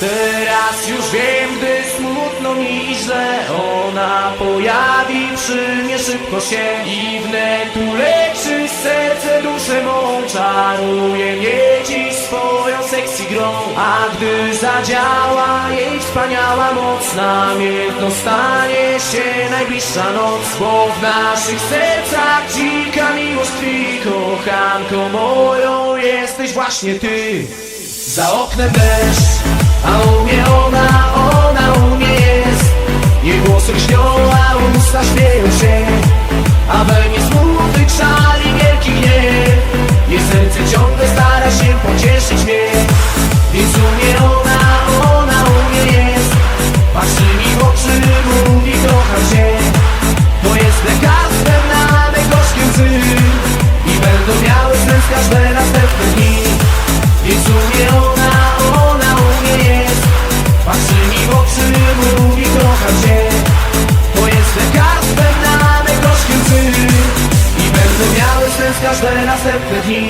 Teraz już wiem, gdy smutno mi i źle. Ona pojawi przy mnie szybko się I wnet uleczy serce duszę mą. Czaruje mnie dziś swoją sexy grą. A gdy zadziała jej wspaniała moc Namiętno stanie się najbliższa noc. Bo w naszych sercach dzika miłość tkwi. Kochanko moją jesteś właśnie ty. Za oknem deszcz, a u mnie ona, ona u mnie jest. Jej głosy lśnią, a usta śmieją się. A we mnie smutek szali wielki gniew Jej serce ciągle stara się pocieszyć mnie. Więc u mnie ona, ona u mnie jest. Patrzy mi w oczy, mówi kocham cię To jest lekarstwem na me gorzkie łzy I będą miały sens każde następne sens każde następne dni